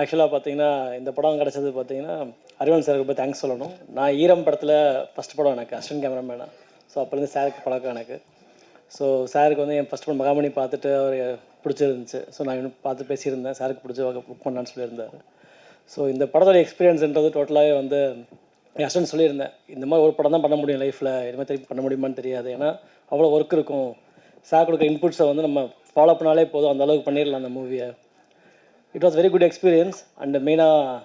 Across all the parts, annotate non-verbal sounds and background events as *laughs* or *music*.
ஆக்சுவலாக பார்த்தீங்கன்னா இந்த படம் கிடச்சது பார்த்தீங்கன்னா அரிவன் சாருக்கு போய் தேங்க்ஸ் சொல்லணும். நான் ஈரம் படத்தில் ஃபஸ்ட் படம் எனக்கு அசிஸ்டன்ட் கேமராமேனா ஸோ அப்போலேருந்து சாருக்கு பழக்கம் எனக்கு. ஸோ சாருக்கு வந்து என் ஃபஸ்ட் படம் மகாமணி பார்த்துட்டு அவர் பிடிச்சிருந்துச்சு. ஸோ நான் இன்னும் பார்த்து பேசியிருந்தேன். சாருக்கு பிடிச்ச புக் பண்ணான்னு சொல்லியிருந்தார். ஸோ இந்த படத்தோட எக்ஸ்பீரியன்ஸ்ன்றது டோட்டலாகவே வந்து என் ஹஸ்பண்ட் சொல்லியிருந்தேன். இந்த மாதிரி ஒரு படம் தான் பண்ண முடியும் லைஃப்பில் இனிமேல் திருப்பி பண்ண முடியுமான்னு தெரியாது. ஏன்னா அவ்வளோ ஒர்க் இருக்கும். சார் கொடுக்க இன்புட்ஸை வந்து நம்ம ஃபாலோ பண்ணாலே போதும். அந்த அளவுக்கு பண்ணிடலாம் அந்த மூவியை it was very good experience and மெயினாக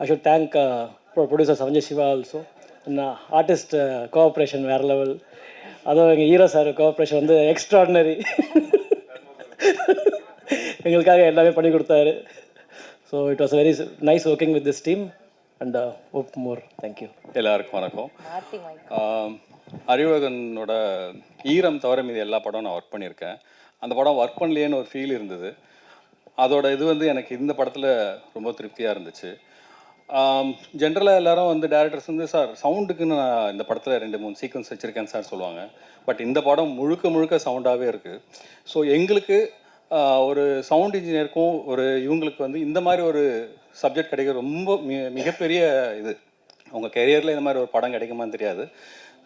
I should thank producer Sanjay Siva also and artist cooperation வேறு லெவல் அதுவும் எங்கள் ஹீரோ சார் கோஆப்ரேஷன் வந்து எக்ஸ்ட்ராடினரி எங்களுக்காக எல்லாமே பண்ணி கொடுத்தாரு. So it was very nice working with this team and of more thank you எல்லாருக்கும் வணக்கம். ஆம், அறிவழகனோட ஈரம் தவிர மீது எல்லா படம் நான் ஒர்க் பண்ணியிருக்கேன். அந்த படம் ஒர்க் பண்ணலையேன்னு ஒரு ஃபீல் இருந்தது. அதோட இது வந்து எனக்கு இந்த படத்தில் ரொம்ப திருப்தியாக இருந்துச்சு. ஜென்ரலாக எல்லாரும் வந்து டேரக்டர்ஸ் வந்து சார் சவுண்டுக்குன்னு நான் இந்த படத்தில் ரெண்டு மூணு சீக்வன்ஸ் வச்சுருக்கேன் சார் சொல்லுவாங்க. பட் இந்த படம் முழுக்க முழுக்க சவுண்டாகவே இருக்குது ஸோ எங்களுக்கு ஒரு சவுண்ட் இன்ஜினியருக்கும் ஒரு இவங்களுக்கு வந்து இந்த மாதிரி ஒரு சப்ஜெக்ட் கிடைக்க ரொம்ப மி மிகப்பெரிய இது. அவங்க கெரியரில் இந்த மாதிரி ஒரு படம் கிடைக்குமான்னு தெரியாது.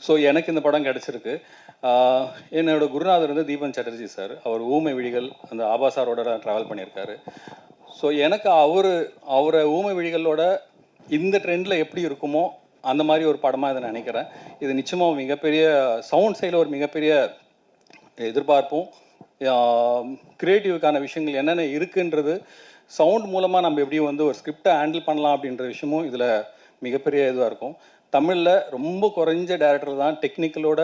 ஸோ எனக்கு இந்த படம் கிடச்சிருக்கு. என்னோடய என்னோட குருநாதர் வந்து தீபன் சட்டர்ஜி சார். அவர் ஊமை விழிகள் அந்த ஆபா சாரோட ட்ராவல் பண்ணியிருக்காரு. ஸோ எனக்கு அவர் அவரை ஊமை விழிகளோட இந்த ட்ரெண்டில் எப்படி இருக்குமோ அந்த மாதிரி ஒரு படமாக இதை நினைக்கிறேன். இது நிச்சயமாக மிகப்பெரிய சவுண்ட் சைடில் ஒரு மிகப்பெரிய எதிர்பார்ப்பும் க்ரியேட்டிவுக்கான விஷயங்கள் என்னென்ன இருக்குன்றது சவுண்ட் மூலமாக நம்ம எப்படி வந்து ஒரு ஸ்கிரிப்டை ஹேண்டில் பண்ணலாம் அப்படின்ற விஷயமும் இதில் மிகப்பெரிய இதுவாக இருக்கும். தமிழில் ரொம்ப குறைஞ்ச டேரக்டர் தான் டெக்னிக்கலோட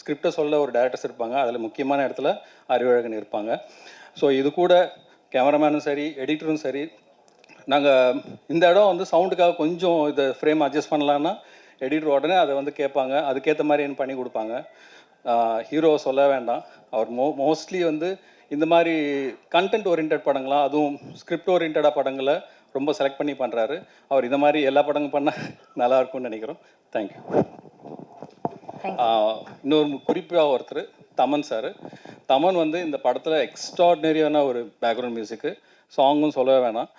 ஸ்கிரிப்டை சொல்ல ஒரு டேரக்டர்ஸ் இருப்பாங்க. அதில் முக்கியமான இடத்துல அறிவழகன் இருப்பாங்க. ஸோ இது கூட கேமராமேனும் சரி எடிட்டரும் சரி நாங்கள் இந்த இடம் வந்து சவுண்டுக்காக கொஞ்சம் இதை ஃப்ரேம் அட்ஜஸ்ட் பண்ணலான்னா எடிட்டர் உடனே அதை வந்து கேட்பாங்க. அதுக்கேற்ற மாதிரி என்ன பண்ணி கொடுப்பாங்க. ஹீரோ சொல்ல வேண்டாம். அவர் மோ மோஸ்ட்லி வந்து இந்த மாதிரி கண்டென்ட் ஓரியன்ட் படங்களா அதுவும் ஸ்கிரிப்ட் ஓரியன்டாக படங்களை ரொம்ப செலக்ட் பண்ணி பண்ணுறாரு அவர் இந்த மாதிரி எல்லா படங்களும் பண்ணால் நல்லா இருக்கும்னு நினைக்கிறோம். தேங்க்யூ இன்னொரு குறிப்பாக ஒருத்தர் தமன் சார். தமன் வந்து இந்த படத்தில் எக்ஸ்ட்ராடினரியான ஒரு பேக்ரவுண்ட் மியூசிக்கு சாங்கும் சொல்லவே வேணாம்.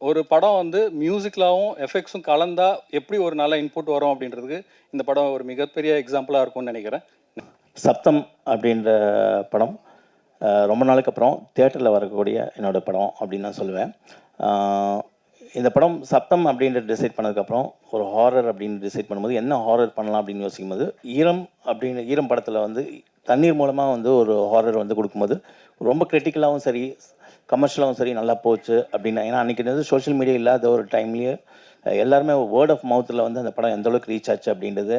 ஒரு படம் வந்து மியூசிக்கலாகவும் எஃபெக்ட்ஸும் கலந்தா எப்படி ஒரு நல்ல இன்புட் வரும் அப்படின்றதுக்கு இந்த படம் ஒரு மிகப்பெரிய எக்ஸாம்பிளாக இருக்கும்னு நினைக்கிறேன். சப்தம் அப்படின்ற படம் ரொம்ப நாளுக்கு அப்புறம் தேட்டரில் வரக்கூடிய என்னோட படம் அப்படின்னு நான் சொல்லுவேன். இந்த படம் சப்தம் அப்படின்ற டிசைட் பண்ணதுக்கப்புறம் ஒரு ஹாரர் அப்படின்னு டிசைட் பண்ணும்போது என்ன ஹாரர் பண்ணலாம் அப்படின்னு யோசிக்கும் போது ஈரம் அப்படின்னு ஈரம் படத்தில் வந்து தண்ணீர் மூலமாக வந்து ஒரு ஹாரர் வந்து கொடுக்கும்போது ரொம்ப கிரிட்டிக்கலாகவும் சரி கமர்ஷியலாகவும் சரி நல்லா போச்சு அப்படின்னா. ஏன்னா அன்றைக்கி வந்து சோஷியல் மீடியா இல்லாத ஒரு டைம்லேயே எல்லாருமே வேர்ட் ஆஃப் மவுத்தில் வந்து அந்த படம் எந்த அளவுக்கு ரீச் ஆச்சு அப்படின்றது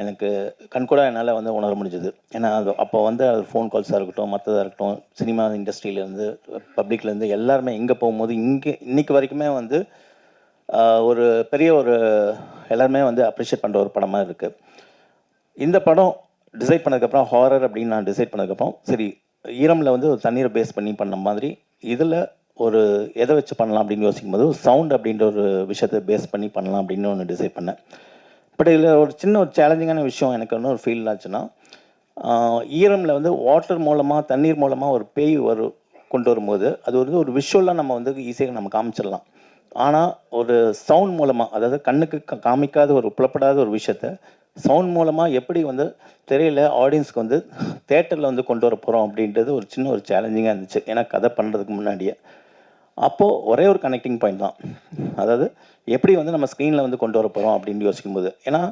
எனக்கு கண்கூட என்னால் வந்து உணர முடிஞ்சது. ஏன்னா அது அப்போ வந்து அது ஃபோன் கால்ஸாக இருக்கட்டும் மற்றதாக இருக்கட்டும் சினிமா இண்டஸ்ட்ரியிலேருந்து பப்ளிக்லேருந்து எல்லாருமே இங்கே போகும்போது இங்கே இன்றைக்கி வரைக்குமே வந்து ஒரு பெரிய ஒரு எல்லாருமே வந்து அப்ரிஷியேட் பண்ணுற ஒரு படமாக இருக்குது இந்த படம் டிசைட் பண்ணதுக்கப்புறம் ஹாரர் அப்படின்னு நான் டிசைட் பண்ணதுக்கப்புறம் சரி ஈரமில் வந்து ஒரு தண்ணீரை பேஸ் பண்ணி பண்ண மாதிரி இதில் ஒரு எதை வச்சு பண்ணலாம் அப்படின்னு யோசிக்கும் போது சவுண்ட் அப்படின்ற ஒரு விஷயத்தை பேஸ் பண்ணி பண்ணலாம் அப்படின்னு ஒன்று டிசைட் பண்ணேன். பட் இதில் ஒரு சின்ன ஒரு சேலஞ்சிங்கான விஷயம் எனக்கு ஒன்று ஒரு ஃபீல் ஆச்சுன்னா ஈரமில் வந்து வாட்டர் மூலமாக தண்ணீர் மூலமாக ஒரு பேய் ஒரு கொண்டு வரும்போது அது வந்து ஒரு விஷுவலாக நம்ம வந்து ஈஸியாக நம்ம காமிச்சிடலாம். ஆனால் ஒரு சவுண்ட் மூலமாக அதாவது கண்ணுக்கு காமிக்காத ஒரு புலப்படாத ஒரு விஷயத்த சவுண்ட் மூலமாக எப்படி வந்து திரையில் ஆடியன்ஸ்க்கு வந்து தேட்டரில் வந்து கொண்டு வர போகிறோம் அப்படின்றது ஒரு சின்ன ஒரு சேலஞ்சிங்காக இருந்துச்சு. ஏன்னா கதை பண்ணுறதுக்கு முன்னாடியே. அப்போது ஒரே ஒரு கனெக்டிங் பாயிண்ட் தான். அதாவது எப்படி வந்து நம்ம ஸ்க்ரீனில் வந்து கொண்டு வர போகிறோம் அப்படின்னு யோசிக்கும்போது. ஏன்னா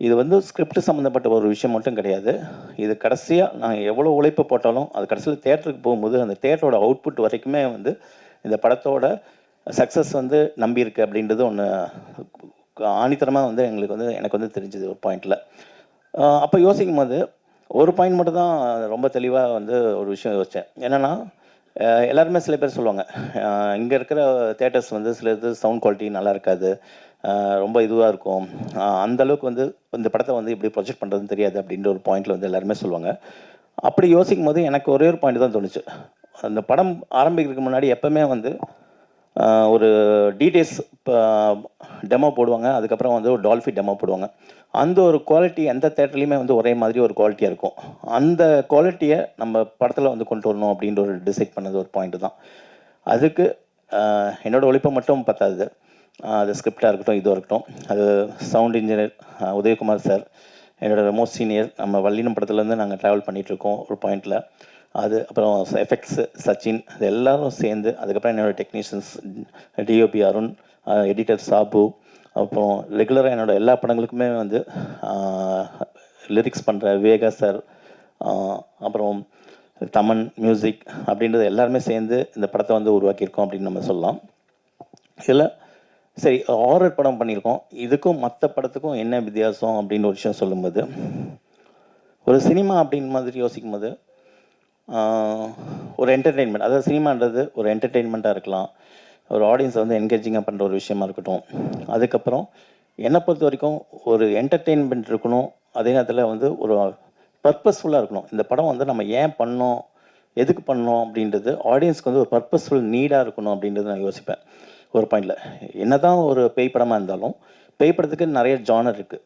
இது வந்து ஸ்கிரிப்ட் சம்மந்தப்பட்ட ஒரு விஷயம் மட்டும் கிடையாது. இது கடைசியாக நான் எவ்வளோ உழைப்பு போட்டாலும் அது கடைசியில் தேட்டருக்கு போகும்போது அந்த தேட்டரோட அவுட்புட் வரைக்குமே வந்து இந்த படத்தோட சக்ஸஸ் வந்து நம்பியிருக்கு அப்படின்றது ஒன்று ஆணித்தரமாக வந்து எங்களுக்கு வந்து எனக்கு வந்து தெரிஞ்சது ஒரு பாயிண்டில் அப்போ யோசிக்கும் போது ஒரு பாயிண்ட் மட்டும் தான் ரொம்ப தெளிவாக வந்து ஒரு விஷயம் யோசித்தேன் என்னென்னா எல்லாருமே சில பேர் சொல்லுவாங்க இங்கே இருக்கிற தேட்டர்ஸ் வந்து சில இது சவுண்ட் குவாலிட்டி நல்லா இருக்காது ரொம்ப இதுவாக இருக்கும். அந்தளவுக்கு வந்து இந்த படத்தை வந்து இப்படி ப்ரொஜெக்ட் பண்ணுறதுன்னு தெரியாது அப்படின்ற ஒரு பாயிண்டில் வந்து எல்லாருமே சொல்லுவாங்க. அப்படி யோசிக்கும் போது எனக்கு ஒரே ஒரு பாயிண்ட் தான் தோணுச்சு. அந்த படம் ஆரம்பிக்கிறதுக்கு முன்னாடி எப்போவுமே வந்து ஒரு டீடைல்ஸ் டெமோ போடுவாங்க. அதுக்கப்புறம் வந்து ஒரு டால்ஃபி டெமோ போடுவாங்க. அந்த ஒரு குவாலிட்டி எந்த தேட்டர்லேயுமே வந்து ஒரே மாதிரி ஒரு குவாலிட்டியாக இருக்கும். அந்த குவாலிட்டியை நம்ம படத்தில் வந்து கொண்டு வரணும் அப்படின்ற ஒரு டிசைட் பண்ணது ஒரு பாயிண்ட் தான். அதுக்கு என்னோடய ஒழிப்பை ஒழிப்பு மட்டும் பத்தாது. அது ஸ்கிரிப்டாக இருக்கட்டும் இதுவாக இருக்கட்டும். அது சவுண்ட் இன்ஜினியர் உதயகுமார் சார் என்னோடய மோஸ்ட் சீனியர் நம்ம வள்ளினம் படத்துலேருந்து நாங்கள் ட்ராவல் பண்ணிகிட்ருக்கோம் ஒரு பாயிண்டில் அது அப்புறம் எஃபெக்ட்ஸு சச்சின் அது எல்லாரும் சேர்ந்து அதுக்கப்புறம் என்னோட technicians DOP Arun editor Sabu அப்புறம் ரெகுலராக என்னோட எல்லா படங்களுக்குமே வந்து லிரிக்ஸ் பண்ணுற விவேகா சார் அப்புறம் தமன் மியூசிக் அப்படின்றது எல்லாருமே சேர்ந்து இந்த படத்தை வந்து உருவாக்கியிருக்கோம் அப்படின்னு நம்ம சொல்லலாம். இதில் சரி ஹாரர் படம் பண்ணியிருக்கோம். இதுக்கும் மற்ற படத்துக்கும் என்ன வித்தியாசம் அப்படின்னு ஒரு விஷயம் சொல்லும்போது ஒரு சினிமா அப்படின்னு மாதிரி யோசிக்கும் போது ஒரு என்டர்டெயின்மெண்ட் அதாவது சினிமான்றது ஒரு என்டர்டெயின்மெண்ட்டாக இருக்கலாம். ஒரு ஆடியன்ஸை வந்து என்கேஜிங்காக பண்ணுற ஒரு விஷயமா இருக்கட்டும். அதுக்கப்புறம் என்னை பொறுத்த வரைக்கும் ஒரு என்டர்டெயின்மெண்ட் இருக்கணும். அதே நேரத்தில் வந்து ஒரு பர்பஸ்ஃபுல்லாக இருக்கணும். இந்த படம் வந்து நம்ம ஏன் பண்ணோம்? எதுக்கு பண்ணோம்? அப்படின்றது ஆடியன்ஸ்க்கு வந்து ஒரு பர்பஸ்ஃபுல் நீடாக இருக்கணும் அப்படின்றது நான் யோசிப்பேன். ஒரு பாயிண்டில் என்னதான் ஒரு பேய் படமாக இருந்தாலும் பேய் படத்துக்கு நிறைய ஜானர் இருக்குது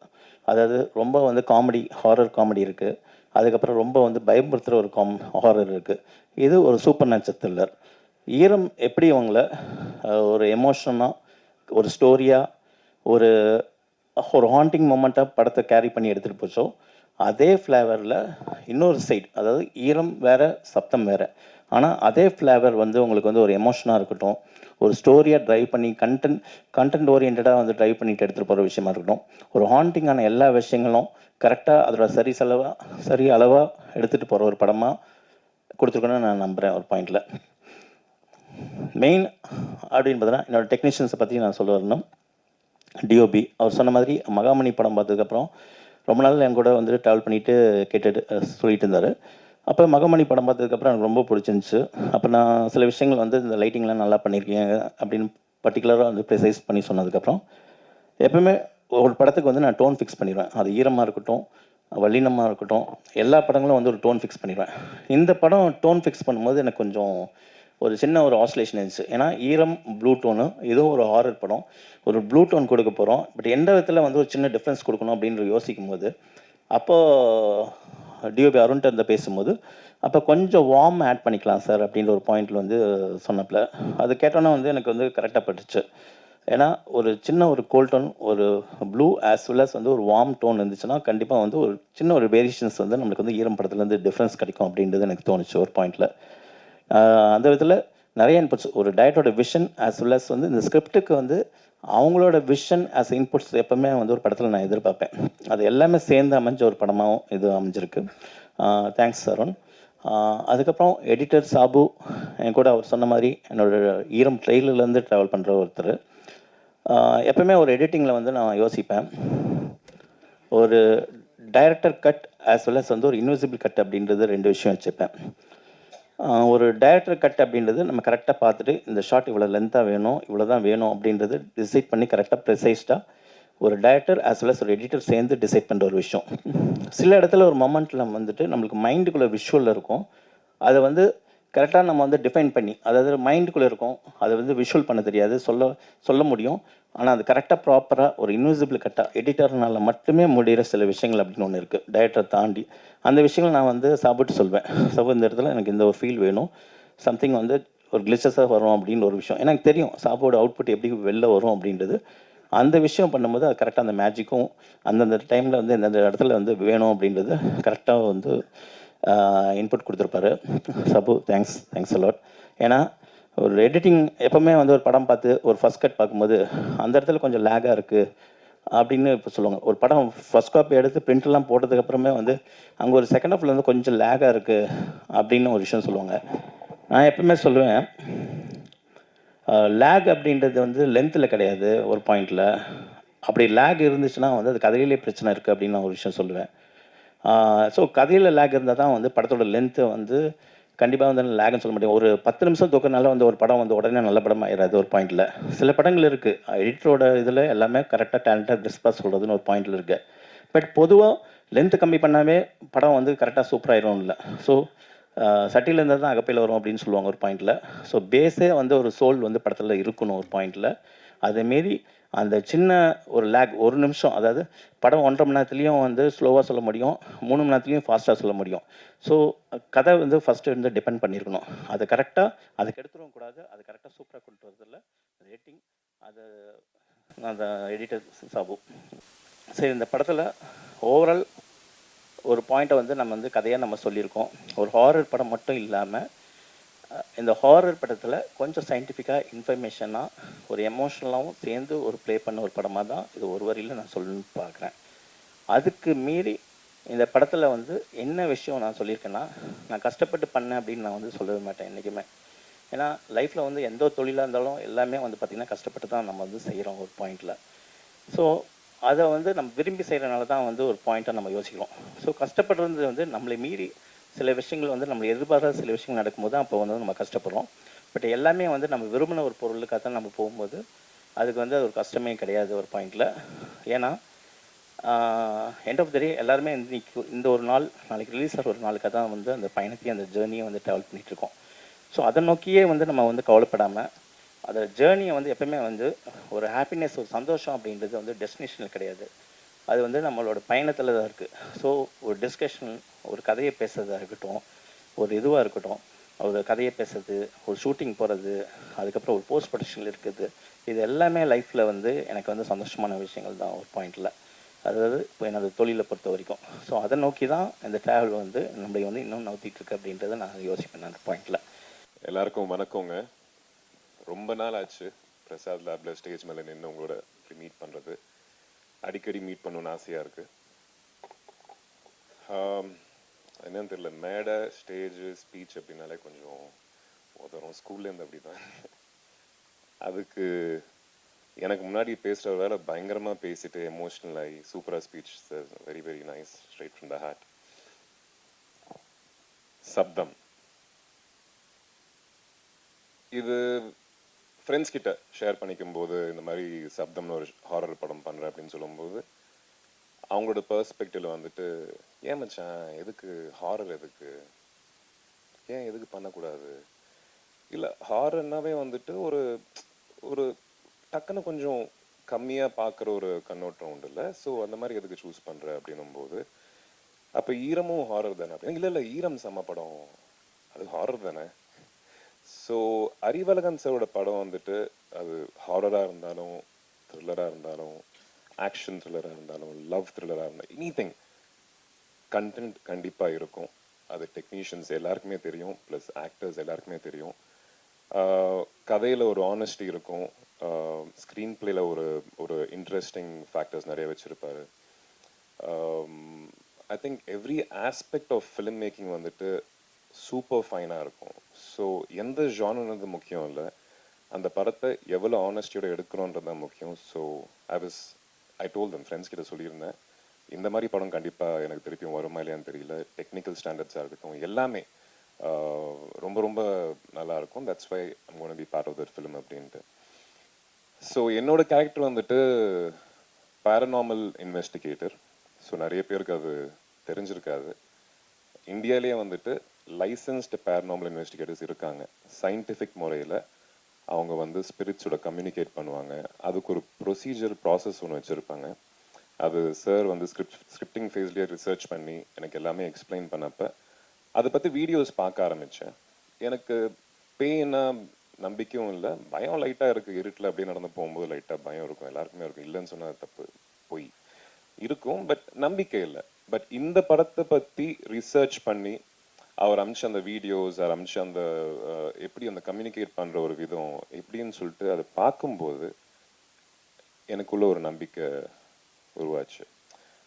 அதாவது ரொம்ப வந்து காமெடி ஹாரர் காமெடி இருக்குது அதுக்கப்புறம் ரொம்ப வந்து பயமுறுத்துகிற ஒரு காம் ஹாரர் இருக்குது இது ஒரு சூப்பர் நேச்சர் த்ரில்லர் ஈரம் எப்படி அவங்கள ஒரு எமோஷனாக ஒரு ஸ்டோரியாக ஒரு ஒரு ஹாண்டிங் மூமெண்ட்டாக படத்தை கேரி பண்ணி எடுத்துகிட்டு போச்சோ அதே ஃப்ளேவரில் இன்னொரு சைட் அதாவது ஈரம் வேறு சப்தம் வேறு. ஆனால் அதே ஃப்ளேவர் வந்து உங்களுக்கு வந்து ஒரு எமோஷனாக இருக்கட்டும் ஒரு ஸ்டோரியாக ட்ரைவ் பண்ணி கண்டென்ட் கண்டென்ட் ஓரியன்டாக வந்து ட்ரைவ் பண்ணிட்டு எடுத்துகிட்டு போகிற விஷயமா இருக்கட்டும். ஒரு ஹாண்டிங்கான எல்லா விஷயங்களும் கரெக்டாக அதோட சரி செலவாக சரி அளவாக எடுத்துகிட்டு போகிற ஒரு படமாக கொடுத்துருக்கணும்னு நான் நம்புகிறேன் ஒரு பாயிண்டில் மெயின் அப்படின்னு பார்த்தீங்கன்னா என்னோட டெக்னீஷியன்ஸை பற்றி நான் சொல்ல வரணும். டிஓபி அவர் சொன்ன மாதிரி மகாமணி படம் பார்த்ததுக்கப்புறம் ரொம்ப நாள் என் கூட வந்துட்டு ட்ராவல் பண்ணிட்டு கேட்டுட்டு சொல்லிட்டு இருந்தார். அப்போ மகமணி படம் பார்த்ததுக்கப்புறம் எனக்கு ரொம்ப பிடிச்சிருந்துச்சு. அப்போ நான் சில விஷயங்கள் வந்து இந்த லைட்டிங்லாம் நல்லா பண்ணியிருக்கேன் அப்படின்னு பர்டிகுலராக வந்து ப்ரிசைஸ் பண்ணி சொன்னதுக்கப்புறம் எப்பவுமே ஒரு படத்துக்கு வந்து நான் டோன் ஃபிக்ஸ் பண்ணிடுவேன். அது ஈரமாக இருக்கட்டும் வல்லினமாக இருக்கட்டும் எல்லா படங்களும் வந்து ஒரு டோன் ஃபிக்ஸ் பண்ணிடுவேன். இந்த படம் டோன் ஃபிக்ஸ் பண்ணும்போது எனக்கு கொஞ்சம் ஒரு சின்ன ஒரு ஆஸ்லேஷன் இருந்துச்சு. ஏன்னா ஈரம் ப்ளூ டோனு இதுவும் ஒரு ஹாரர் படம். ஒரு ப்ளூ டோன் கொடுக்க போகிறோம் பட் எந்த விதத்தில் வந்து ஒரு சின்ன டிஃப்ரென்ஸ் கொடுக்கணும் அப்படின்ற யோசிக்கும் போது அப்போது டிஓபி அருண்கிட்ட இருந்து பேசும்போது அப்போ கொஞ்சம் வார்ம் ஆட் பண்ணிக்கலாம் சார் அப்படின்ற ஒரு பாயிண்டில் வந்து சொன்னப்பில். அது கேட்டோன்னே வந்து எனக்கு வந்து கரெக்டாக பட்டுச்சு. ஏன்னா ஒரு சின்ன ஒரு கோல்டோன் டோன் ஒரு ப்ளூ ஆஸ் வெல் அஸ் வந்து ஒரு வார்ம் டோன் இருந்துச்சுன்னா கண்டிப்பாக வந்து ஒரு சின்ன ஒரு வேரியேஷன்ஸ் வந்து நம்மளுக்கு வந்து ஈரம் படத்துலேருந்து டிஃப்ரென்ஸ் கிடைக்கும் அப்படின்றது எனக்கு தோணுச்சு ஒரு பாயிண்டில் அந்த விதத்தில் நிறைய இன்புட்ஸ் ஒரு டயட்டோட விஷன் ஆஸ் வெல் அஸ் வந்து இந்த ஸ்கிரிப்டுக்கு வந்து அவங்களோட விஷன் ஆஸ் இன்புட்ஸ் எப்பவுமே வந்து ஒரு படத்தில் நான் எதிர்பார்ப்பேன். அது எல்லாமே சேர்ந்து அமைஞ்ச ஒரு படமாகவும் இது அமைஞ்சிருக்கு. தேங்க்ஸ் அருண். அதுக்கப்புறம் எடிட்டர் சாபு என் கூட அவர் சொன்ன மாதிரி என்னோட ஈரம் ட்ரெயிலர்லேருந்து ட்ராவல் பண்ணுற ஒருத்தர். எப்பவுமே ஒரு எடிட்டிங்கில் வந்து நான் யோசிப்பேன். ஒரு director cut as well as வந்து ஒரு இன்விசிபிள் கட் அப்படின்றது ரெண்டு விஷயம் வச்சுப்பேன். ஒரு டைரக்டர் கட் அப்படின்றது நம்ம கரெக்டாக பார்த்துட்டு இந்த ஷாட் இவ்வளோ லென்த்தாக வேணும் இவ்வளோ தான் வேணும் அப்படின்றது டிசைட் பண்ணி கரெக்டாக ப்ரிசைஸ்டாக ஒரு டைரக்டர் ஆஸ் வெல் அஸ் ஒரு எடிட்டர் சேர்ந்து டிசைட் பண்ணுற ஒரு விஷயம். சில இடத்துல ஒரு மொமெண்ட்டில் வந்துட்டு நம்மளுக்கு மைண்டுக்குள்ளே விஷுவலில் இருக்கும். அதை வந்து கரெக்டாக நம்ம வந்து டிஃபைன் பண்ணி அதாவது மைண்டுக்குள்ளே இருக்கும் அதை வந்து விஷுவல் பண்ண தெரியாது சொல்ல சொல்ல முடியும். ஆனால் அது கரெக்டாக ப்ராப்பராக ஒரு இன்விசிபிள் கட்டாக எடிட்டர்னால் மட்டுமே முடிகிற சில விஷயங்கள் அப்படின்னு ஒன்று இருக்குது டயட்டரை தாண்டி. அந்த விஷயங்கள் நான் வந்து சாப்பிட்டு சொல்வேன். *laughs* சாப்பிட்டு இந்த இடத்துல எனக்கு இந்த ஒரு ஃபீல் வேணும். சம்திங் வந்து ஒரு கிளிச்சஸாக வரும் அப்படின்னு ஒரு விஷயம். எனக்கு தெரியும் சாப்பாடு அவுட்புட் எப்படி வெளில வரும் அப்படின்றது. அந்த விஷயம் பண்ணும்போது அது கரெக்டாக அந்த மேஜிக்கும் அந்தந்த டைமில் வந்து எந்தெந்த இடத்துல வந்து வேணும் அப்படின்றது கரெக்டாக வந்து இன்புட் கொடுத்துருப்பாரு. சபு தேங்க்ஸ் தேங்க்ஸ் அலாட் ஏன்னா ஒரு எடிட்டிங் எப்போவுமே வந்து ஒரு படம் பார்த்து ஒரு ஃபர்ஸ்ட் கட் பார்க்கும்போது அந்த இடத்துல கொஞ்சம் லேகாக இருக்குது அப்படின்னு இப்போ சொல்லுவாங்க. ஒரு படம் ஃபஸ்ட் காப்பி எடுத்து பிரிண்ட்லாம் போட்டதுக்கப்புறமே வந்து அங்கே ஒரு செகண்ட் ஹாஃப்ல வந்து கொஞ்சம் லேகாக இருக்குது அப்படின்னு ஒரு விஷயம் சொல்லுவாங்க. நான் எப்பவுமே சொல்லுவேன் லேக் அப்படின்றது வந்து லென்த்தில் கிடையாது ஒரு பாயிண்டில் அப்படி லேக் இருந்துச்சுன்னா வந்து அது கதையிலே பிரச்சனை இருக்குது அப்படின்னு நான் ஒரு விஷயம் சொல்லுவேன். ஸோ கதையில் லேக் இருந்தால் தான் வந்து படத்தோட லென்த்தை வந்து கண்டிப்பாக வந்து லேக்னு சொல்ல முடியும் ஒரு பத்து நிமிஷம் தூக்கனால வந்து ஒரு படம் வந்து உடனே நல்ல படம் ஆயிடாது ஒரு பாயிண்டில் சில படங்கள் இருக்குது எடிட்டரோட இதில் எல்லாமே கரெக்டாக டேலண்டாக டிஸ்பாஸ் சொல்கிறதுன்னு ஒரு பாயிண்டில் இருக்குது பட் பொதுவாக லென்த்து கம்மி பண்ணாவே படம் வந்து கரெக்டாக சூப்பராகிடும் இல்லை. ஸோ சட்டியில் இருந்தால் தான் அகப்பையில் வரும் அப்படின்னு சொல்லுவாங்க ஒரு பாயிண்டில் ஸோ பேஸே வந்து ஒரு சோல் வந்து படத்தில் இருக்கணும் ஒரு பாயிண்டில் அதேமாரி அந்த சின்ன ஒரு லேக் ஒரு நிமிஷம் அதாவது படம் ஒன்றரை மணி நேரத்துலேயும் வந்து ஸ்லோவாக சொல்ல முடியும் மூணு மணி நேரத்துலையும் ஃபாஸ்ட்டாக சொல்ல முடியும். ஸோ கதை வந்து ஃபஸ்ட்டு வந்து டிபெண்ட் பண்ணியிருக்கணும் அது கரெக்டாக அதுக்கு எடுத்துடவும் கூடாது அது கரெக்டாக சூப்பராக கொண்டு வரதில்ல. ரேட்டிங் அது அந்த எடிட்டர் சாபு. சரி இந்த படத்தில் ஓவரால் ஒரு பாயிண்ட்டை வந்து நம்ம வந்து கதையாக நம்ம சொல்லியிருக்கோம். ஒரு ஹாரர் படம் மட்டும் இல்லாமல் இந்த ஹாரர் படத்தில் கொஞ்சம் சயின்டிஃபிக்காக இன்ஃபர்மேஷனாக ஒரு எமோஷ்னலாகவும் சேர்ந்து ஒரு ப்ளே பண்ண ஒரு படமாக தான் இது ஒரு வரியில் நான் சொல்லணும்னு பார்க்குறேன். அதுக்கு மீறி இந்த படத்தில் வந்து என்ன விஷயம் நான் சொல்லியிருக்கேன்னா நான் கஷ்டப்பட்டு பண்ணேன் அப்படின்னு நான் வந்து சொல்லவே மாட்டேன் என்றைக்குமே ஏன்னா லைஃப்பில் வந்து எந்த ஒரு தொழிலாக இருந்தாலும் எல்லாமே வந்து பார்த்திங்கன்னா கஷ்டப்பட்டு தான் நம்ம வந்து செய்கிறோம் ஒரு பாயிண்டில் ஸோ அதை வந்து நம்ம விரும்பி செய்கிறனால தான் வந்து ஒரு பாயிண்ட்டை நம்ம யோசிக்கிறோம். ஸோ கஷ்டப்படுறது வந்து நம்மளை மீறி சில விஷயங்கள் வந்து நம்ம எதிர்பாராத சில விஷயங்கள் நடக்கும்போது அப்போ வந்து நம்ம கஷ்டப்படுறோம். பட் எல்லாமே வந்து நம்ம விரும்பின ஒரு பொருளுக்காக தான் நம்ம போகும்போது அதுக்கு வந்து அது ஒரு கஷ்டமே கிடையாது ஒரு பாயிண்டில் ஏன்னா எண்ட் ஆஃப் த டே எல்லாருமே இன்னைக்கு இந்த ஒரு நாள் நாளைக்கு ரிலீஸ் ஆகிற ஒரு நாளுக்காக தான் வந்து அந்த பயணத்தையும் அந்த ஜேர்னியை வந்து ட்ராவல் பண்ணிகிட்ருக்கோம் ஸோ அதை நோக்கியே வந்து நம்ம வந்து கவலைப்படாமல் அந்த ஜேர்னியை வந்து எப்பவுமே வந்து ஒரு ஹாப்பினஸ் ஒரு சந்தோஷம் அப்படின்றது வந்து டெஸ்டினேஷனில் கிடையாது. அது வந்து நம்மளோட பயணத்தில் தான் இருக்குது ஸோ ஒரு டிஸ்கஷன் ஒரு கதையை பேசுறதா இருக்கட்டும் ஒரு இதுவாக இருக்கட்டும் ஒரு கதையை பேசுறது ஒரு ஷூட்டிங் போகிறது அதுக்கப்புறம் ஒரு போஸ்ட் ப்ரொடக்ஷனில் இருக்குது இது எல்லாமே லைஃப்பில் வந்து எனக்கு வந்து சந்தோஷமான விஷயங்கள் தான் ஒரு பாயிண்டில் அதாவது இப்போ எனது தொழிலை பொறுத்த வரைக்கும். ஸோ அதை நோக்கி தான் இந்த ட்ராவல் வந்து நம்மளை வந்து இன்னும் நவுத்திட்டுருக்கு அப்படின்றத நான் யோசிப்பேன் அந்த பாயிண்டில் எல்லாருக்கும் வணக்கங்க. ரொம்ப நாள் ஆச்சு பிரசாத் லேபில் ஸ்டேஜ் மேலே நின்று உங்களோட மீட் பண்ணுறது அடிக்கடி மீட் பண்ணணும்னு ஆசையாக இருக்குது என்னன்னு தெரியல மேடை ஸ்டேஜ் ஸ்பீச் அப்படின்னாலே கொஞ்சம் உதறும். ஸ்கூல்லேருந்து அப்படி தான் அதுக்கு எனக்கு முன்னாடி பேசுகிற வேலை பயங்கரமாக பேசிட்டு எமோஷ்னல் ஆகி சூப்பராக speech very very nice straight from the heart Sabdham. இது ஃப்ரெண்ட்ஸ் கிட்ட ஷேர் பண்ணிக்கும் போது இந்த மாதிரி சப்தம்னு ஒரு ஹாரர் படம் பண்ணுறேன் அப்படின்னு சொல்லும்போது அவங்களோட பெர்ஸ்பெக்டிவ்ல வந்துட்டு ஏன் மச்சான் எதுக்கு ஹாரர் எதுக்கு? ஏன் எதுக்கு பண்ணக்கூடாது? இல்லை ஹாரர்னாவே வந்துட்டு ஒரு ஒரு டக்குன்னு கொஞ்சம் கம்மியாக பார்க்குற ஒரு கண்ணோட்டம் உண்டு இல்லை? ஸோ அந்த மாதிரி எதுக்கு சூஸ் பண்ணுற அப்படின்னும் போது அப்போ ஈரமும் ஹாரர் தானே? அப்படின்னு இல்லை இல்லை ஈரம் செம்ம படம். அது ஹாரர் தானே? ஸோ அறிவழகன் சாரோட படம் வந்துட்டு அது ஹாரராக இருந்தாலும் த்ரில்லராக இருந்தாலும் ஆக்ஷன் த்ரில்லராக இருந்தாலும் லவ் த்ரில்லராக இருந்தாலும் எனி திங் கண்டென்ட் கண்டிப்பாக இருக்கும். அது டெக்னீஷியன்ஸ் எல்லாருக்குமே தெரியும் ப்ளஸ் ஆக்டர்ஸ் எல்லாருக்குமே தெரியும். கதையில் ஒரு ஆனஸ்டி இருக்கும். ஸ்க்ரீன் பிளேல ஒரு ஒரு இன்ட்ரெஸ்டிங் ஃபேக்டர்ஸ் நிறைய வச்சுருப்பாரு. I think every aspect of film making வந்துட்டு சூப்பர் ஃபைனாக இருக்கும். ஸோ எந்த ஜானுன்றது முக்கியம் இல்லை. அந்த படத்தை எவ்வளோ ஆனஸ்டியோட எடுக்கிறோன்றது தான் முக்கியம். So I was I told them friends கிட்ட சொல்லியிருந்தேன். இந்த மாதிரி படம் கண்டிப்பாக எனக்கு திருப்பியும் வருமா இல்லையான்னு தெரியல. டெக்னிக்கல் ஸ்டாண்டர்ட்ஸாக இருக்கட்டும் எல்லாமே ரொம்ப ரொம்ப நல்லா இருக்கும். That's why I'm gonna be part of that film அப்படின்ட்டு. ஸோ என்னோட கேரக்டர் வந்துட்டு பேரநார்மல் இன்வெஸ்டிகேட்டர் ஸோ நிறைய பேருக்கு அது தெரிஞ்சிருக்காது. இந்தியாவிலேயே வந்துட்டு லைசன்ஸ்டு பேரநார்மல் இன்வெஸ்டிகேட்டர்ஸ் இருக்காங்க. சயின்டிஃபிக் முறையில் அவங்க வந்து ஸ்பிரிட்ஸோட கம்யூனிகேட் பண்ணுவாங்க. அதுக்கு ஒரு ப்ரொசீஜர் ப்ராசஸ் ஒன்று வச்சுருப்பாங்க. அது சார் வந்து ஸ்கிரிப்ட் ஸ்கிரிப்டிங் ஃபேஸ்லேயே ரிசர்ச் பண்ணி எனக்கு எல்லாமே எக்ஸ்பிளைன் பண்ணப்போ அதை பற்றி வீடியோஸ் பார்க்க ஆரம்பித்தேன் எனக்கு பேய்னா நம்பிக்கையும் இல்லை பயம் லைட்டாக இருக்குது இருட்டில் அப்படியே நடந்து போகும்போது லைட்டாக பயம் இருக்கும் எல்லாருக்குமே இருக்கும். இல்லைன்னு சொன்னால் தப்பு பொய். இருக்கும் பட் நம்பிக்கை இல்லை. பட் இந்த படத்தை பற்றி ரிசர்ச் பண்ணி அவர் அமிச்ச அந்த வீடியோஸ் அவர் அமிச்ச அந்த எப்படி அந்த கம்யூனிகேட் பண்ணுற ஒரு விதம் எப்படின்னு சொல்லிட்டு அதை பார்க்கும்போது எனக்குள்ள ஒரு நம்பிக்கை உருவாச்சு.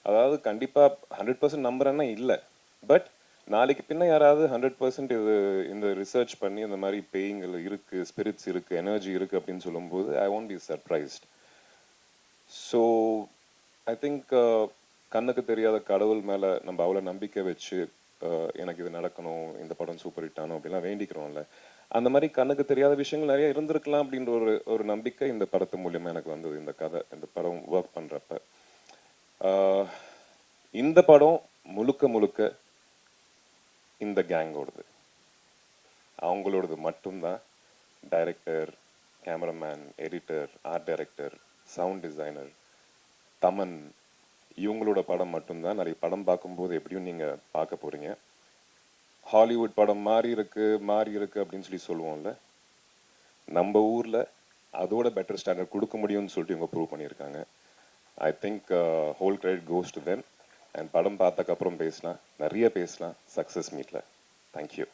அதாவது கண்டிப்பாக ஹண்ட்ரட் பர்சன்ட் நம்புறேன்னா இல்லை. பட் நாளைக்கு பின்ன யாராவது ஹண்ட்ரட் பர்சன்ட் இது இந்த ரிசர்ச் பண்ணி இந்த மாதிரி பேய்கள் இருக்கு ஸ்பிரிட்ஸ் இருக்குது எனர்ஜி இருக்கு அப்படின்னு சொல்லும்போது I won't be surprised so I think கண்ணுக்கு தெரியாத கடவுள் மேலே நம்ம அவ்வளோ நம்பிக்கை வச்சு எனக்கு இது நடக்கணும் இந்த படம் சூப்பர் ஹிட் ஆகணும் அப்படிலாம் வேண்டிக்கிறோம்ல. அந்த மாதிரி கண்ணுக்கு தெரியாத விஷயங்கள் நிறைய இருந்திருக்கலாம் அப்படின்ற ஒரு ஒரு நம்பிக்கை இந்த படத்து மூலியமா எனக்கு வந்தது இந்த கதை இந்த படம் ஒர்க் பண்றப்ப. இந்த படம் முழுக்க முழுக்க இந்த கேங்கோடது அவங்களோடது மட்டும்தான். Director cameraman editor art director sound designer Thaman இவங்களோட படம் மட்டும்தான். நிறைய படம் பார்க்கும்போது எப்படியும் நீங்கள் பார்க்க போகிறீங்க ஹாலிவுட் படம் மாறி இருக்கு மாறி இருக்கு அப்படின்னு சொல்லி சொல்லுவோம்ல. நம்ம ஊரில் அதோட பெட்டர் ஸ்டாண்டர்ட் கொடுக்க முடியும்னு சொல்லிட்டு இவங்க ப்ரூவ் பண்ணியிருக்காங்க. I think whole credit goes to then and படம் பார்த்ததுக்கப்புறம் பேசலாம் நிறைய பேசலாம் சக்ஸஸ் மீட்டில் தேங்க்யூ